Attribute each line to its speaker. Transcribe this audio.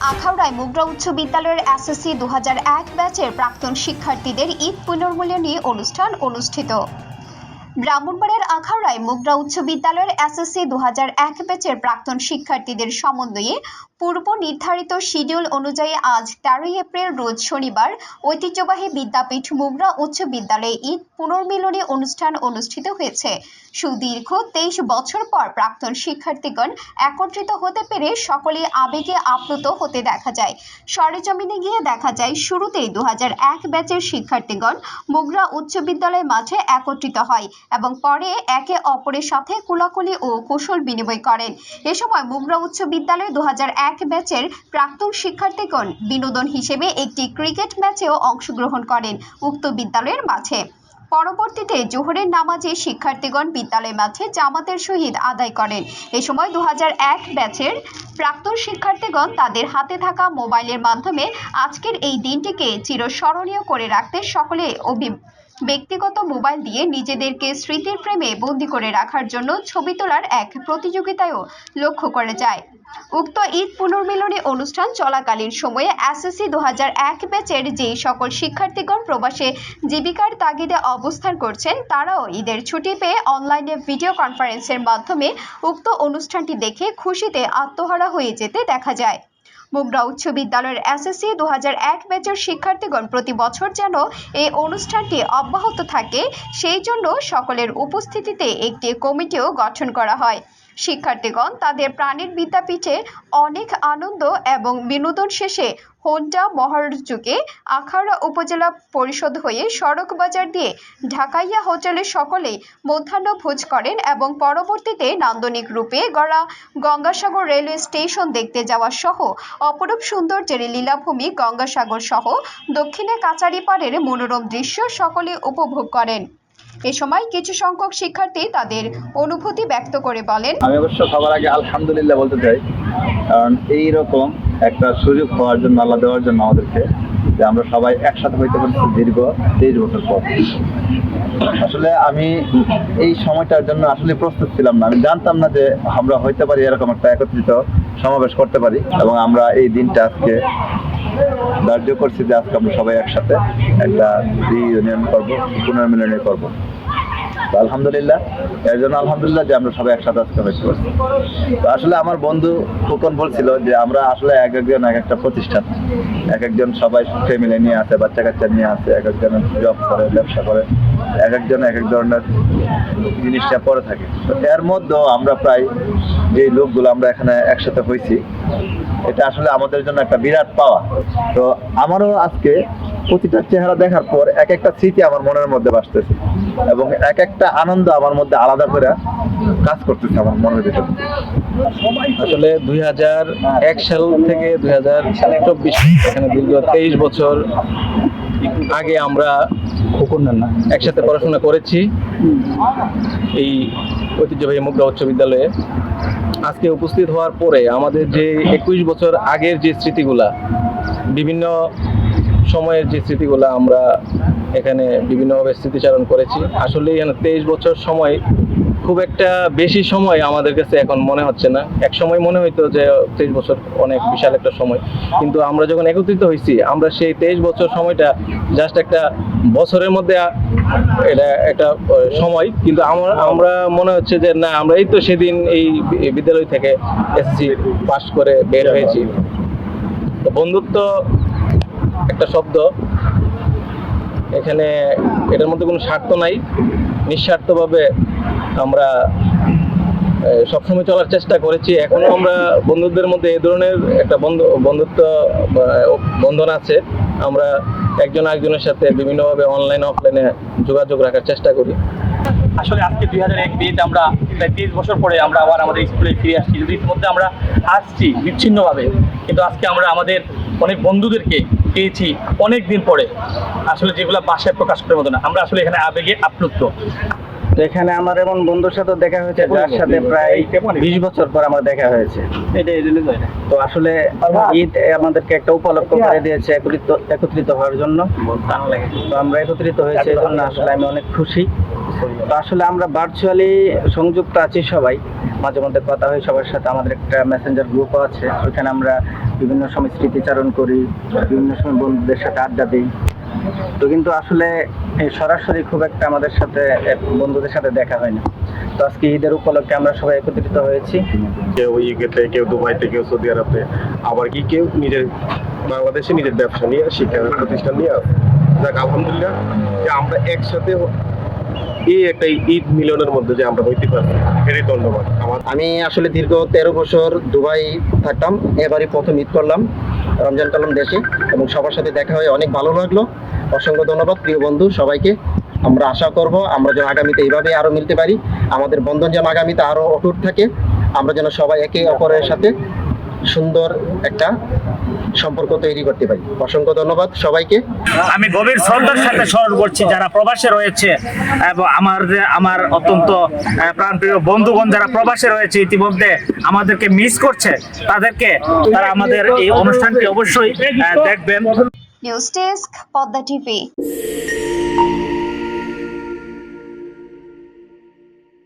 Speaker 1: আখাউড়ায় মুগরা উচ্চ বিদ্যালয়ের এসএসসি দু ব্যাচের প্রাক্তন শিক্ষার্থীদের ঈদ পুনর্মূল্যায়নী অনুষ্ঠান অনুষ্ঠিত। ব্রাহ্মণবাড়িয়ার আখাউড়ায় মুগরা উচ্চ বিদ্যালয়ের এসএসসি দু এক ব্যাচের প্রাক্তন শিক্ষার্থীদের সমন্বয়ে পূর্ব নির্ধারিত শিডিউল অনুযায়ী আজ তেরোই এপ্রিল রোজ শনিবার ঐতিহ্যবাহী বিদ্যাপীঠ মুগরা উচ্চ বিদ্যালয়ে ঈদ পুনর্মিলনী অনুষ্ঠান অনুষ্ঠিত হয়েছে। সুদীর্ঘ তেইশ বছর পর প্রাক্তন শিক্ষার্থীগণ একত্রিত হতে পেরে সকলে আবেগে আপ্লুত হতে দেখা যায়। সরেজমিনে গিয়ে দেখা যায়, শুরুতেই দু এক ব্যাচের শিক্ষার্থীগণ মুগরা উচ্চ বিদ্যালয় মাঠে একত্রিত হয়। এবং পরে একে অপরের সাথে কুলাকুলি ও কুশল বিনিময় করেন। এ সময় মুগরা উচ্চ বিদ্যালয় দু ব্যাচের প্রাক্তন শিক্ষার্থীগণ বিনোদন হিসেবে একটি ক্রিকেট ম্যাচেও অংশগ্রহণ করেন উক্ত বিদ্যালয়ের মাঠে। পরবর্তীতে জোহরের নামাজে শিক্ষার্থীগণ বিদ্যালয় মাঠে জামাতের সহিত আদায় করেন। এ সময় দু ব্যাচের প্রাক্তন শিক্ষার্থীগণ তাদের হাতে থাকা মোবাইলের মাধ্যমে আজকের এই দিনটিকে চিরস্মরণীয় করে রাখতে সকলে অভি ব্যক্তিগত মোবাইল দিয়ে নিজেদেরকে স্মৃতির প্রেমে বন্দি করে রাখার জন্য ছবি তোলার এক প্রতিযোগিতায়ও লক্ষ্য করা যায়। উক্ত ঈদ পুনর্মিলনী অনুষ্ঠান চলাকালীন সময়ে এসএসসি দু এক ব্যাচের যে সকল শিক্ষার্থীগণ প্রবাসে জীবিকার তাগিদে অবস্থান করছেন, তারাও ঈদের ছুটি পেয়ে অনলাইনে ভিডিও কনফারেন্সের মাধ্যমে উক্ত অনুষ্ঠানটি দেখে খুশিতে আত্মহারা হয়ে যেতে দেখা যায়। মুগরা উচ্চ বিদ্যালয়ের এসএসসি দু এক ব্যাচের শিক্ষার্থীগণ প্রতি বছর যেন এই অনুষ্ঠানটি অব্যাহত থাকে, সেই জন্য সকলের উপস্থিতিতে একটি কমিটিও গঠন করা হয়। শিক্ষার্থীগণ, তাদের প্রাণীর বিদ্যাপীঠে অনেক আনন্দ এবং বিনোদন শেষে হোন্ডা মহারযুগে আখাউড়া উপজেলা পরিষদ হয়ে সড়ক বাজার দিয়ে ঢাকাইয়া হোটেলে সকলেই মধ্যাহ্ন ভোজ করেন এবং পরবর্তীতে নান্দনিক রূপে গড়া গঙ্গাসাগর রেলওয়ে স্টেশন দেখতে যাওয়া সহ অপরূপ সৌন্দর্যের লীলাভূমি গঙ্গাসাগর সহ দক্ষিণে কাচারিপাড়ের মনোরম দৃশ্য সকলে উপভোগ করেন। এ সময় কিছু সংখ্যক শিক্ষার্থী তাদের অনুভূতি ব্যক্ত করে বলেন।
Speaker 2: আমি অবশ্য সবার আগে আলহামদুলিল্লাহ বলতে চাই, কারণ একটা সুযোগ হওয়ার জন্য, আল্লাহ দেওয়ার জন্য আমাদেরকে যে আমরা সবাই একসাথে হইতে পারছি দীর্ঘ তেইশ বছর পর। আসলে আমি এই সময়টার জন্য আসলে প্রস্তুত ছিলাম না। আমি জানতাম না যে আমরা হইতে পারি এরকম একটা একত্রিত সমাবেশ করতে পারি এবং আমরা এই দিনটা আজকে ধার্য করছি যে আজকে আমরা সবাই একসাথে একটা রিইউনিয়ন করব পুনর্মিলনী করব। আলহামদুলিল্লাহ, এর জন্য আলহামদুলিল্লাহ যে আমরা সবাই একসাথে আজকে হয়েছে। পারছি তো আসলে আমার বন্ধু খোকন বলছিল যে আমরা আসলে এক একজন এক একটা প্রতিষ্ঠান, এক একজন সবাই ফ্যামিলি নিয়ে আসে বাচ্চা কাচ্চা নিয়ে আসে এক একজন জব করে, ব্যবসা করে, এক একজন এক এক ধরনের জিনিসটা পরে থাকে। তো এর মধ্যেও আমরা প্রায় যে লোকগুলো আমরা এখানে একসাথে হয়েছি, এটা আসলে আমাদের জন্য একটা বিরাট পাওয়া। তো আমারও আজকে প্রতিটা চেহারা দেখার পর এক একটা স্মৃতি আমার মনের মধ্যে বাসতেছে। এবং এক একটা আনন্দ আমার মধ্যে আলাদা করে কাজ করতেছে আমার মনের ভিতরে।
Speaker 3: আসলে দুই হাজার এক সাল থেকে দুই হাজার চব্বিশ এখানে দীর্ঘ তেইশ বছর আগে আমরা একসাথে পড়াশোনা করেছি। এই ঐতিহ্যবাহী মুগদা উচ্চ বিদ্যালয়ে। আজকে উপস্থিত হওয়ার পরে আমাদের যে একুশ বছর আগের যে স্মৃতিগুলা, বিভিন্ন সময়ের যে স্মৃতিগুলা আমরা এখানে বিভিন্নভাবে স্মৃতিচারণ করেছি। আসলে এখানে তেইশ বছর সময় খুব একটা বেশি সময় আমাদের কাছে এখন মনে হচ্ছে না। এক সময় মনে হইতো যে তেইশ বছর অনেক বিশাল একটা সময়। কিন্তু আমরা যখন একত্রিত হয়েছি আমরা সেই তেইশ বছর সময়টা জাস্ট একটা বছরের মধ্যে এটা একটা সময়। কিন্তু আমরা আমরা মনে হচ্ছে যে না, আমরা এই তো সেদিন এই বিদ্যালয় থেকে এসেছি পাস করে বের হয়েছি। বন্ধুত্ব একটা শব্দ। এখানে এটার মধ্যে কোনো স্বার্থ নাই। নিঃস্বার্থভাবে আমরা সবসময় চলার চেষ্টা করেছি। এখনও আমরা বন্ধুদের মধ্যে এ ধরনের একটা বন্ধু, বন্ধুত্ব বন্ধন আছে। আমরা একজন একজনের সাথে বিভিন্নভাবে অনলাইন অফলাইনে যোগাযোগ রাখার চেষ্টা করি।
Speaker 4: আসলে আজকে দুই হাজার এক বিয়েতে আমরা প্রায় তিরিশ বছর পরে আমরা আবার আমাদের স্কুলে ফিরে আসছি। ইতিমধ্যে আমরা আসছি বিচ্ছিন্নভাবে, কিন্তু আজকে আমরা আমাদের অনেক বন্ধুদেরকে পেয়েছি অনেক দিন পরে। আসলে যেগুলো বাসায় প্রকাশ করার মতো না। আমরা আসলে এখানে আবেগে আপ্লুত।
Speaker 5: তো এখানে আমার এমন বন্ধুর সাথে দেখা হয়েছে যার সাথে প্রায় বিশ বছর পর আমার দেখা হয়েছে। তো আসলে ঈদ আমাদেরকে একটা উপলক্ষ করে দিয়েছে একত্রিত একত্রিত হওয়ার জন্য। তো আমরা একত্রিত হয়েছে এই জন্য আসলে আমি অনেক খুশি। তো আসলে আমরা ভার্চুয়ালি সংযুক্ত আছি সবাই। মাঝে মধ্যে কথা হয় সবার সাথে আমাদের একটা মেসেঞ্জার গ্রুপও আছে। ওইখানে আমরা বিভিন্ন সময় স্মৃতিচারণ করি বিভিন্ন সময় বন্ধুদের সাথে আড্ডা দিই। তো কিন্তু আসলে সরাসরি খুব একটা আমাদের সাথে বন্ধুদের সাথে দেখা হয় না। তো আজকে ঈদের উপলক্ষে আমরা সবাই একত্রিত হয়েছি।
Speaker 6: কেউ ইউকেতে, কেউ দুবাইতে, কেউ সৌদি আরবে। আবার কি কেউ নিজের বাংলাদেশে নিজের ব্যবসা নিয়ে, শিক্ষা প্রতিষ্ঠান নিয়ে আলহামদুলিল্লাহ যে আমরা একসাথে এই একটা ঈদ মিলনের মধ্যে যে আমরা হইতে পারছি এটাই ধন্যবাদ আমার
Speaker 7: আমি আসলে দীর্ঘ তেরো বছর দুবাই থাকতাম, এবারই প্রথম ঈদ করলাম, রমজান কালাম দেশে, এবং সবার সাথে দেখা হয়ে অনেক ভালো লাগল। অসংখ্য ধন্যবাদ, প্রিয় বন্ধু, সবাইকে। আমরা আশা করব আমরা যেন আগামীতে এইভাবে আরও মিলতে পারি। আমাদের বন্ধন যেন আগামীতে আরও অটুট থাকে। আমরা যেন সবাই একে অপরের সাথে সুন্দর একটা সম্পর্ক তৈরি করতে পারি। অসংখ্য ধন্যবাদ সবাইকে।
Speaker 8: আমি গভীর শ্রদ্ধার সাথে স্মরণ করছি যারা প্রবাসে রয়েছে এবং আমার আমার অত্যন্ত আহ, প্রাণপ্রিয় বন্ধুগণ যারা প্রবাসে রয়েছে ইতিমধ্যে আমাদেরকে মিস করছে তাদেরকে তারা আমাদের এই অনুষ্ঠানটি অবশ্যই দেখবেন।
Speaker 1: News desk Padma TV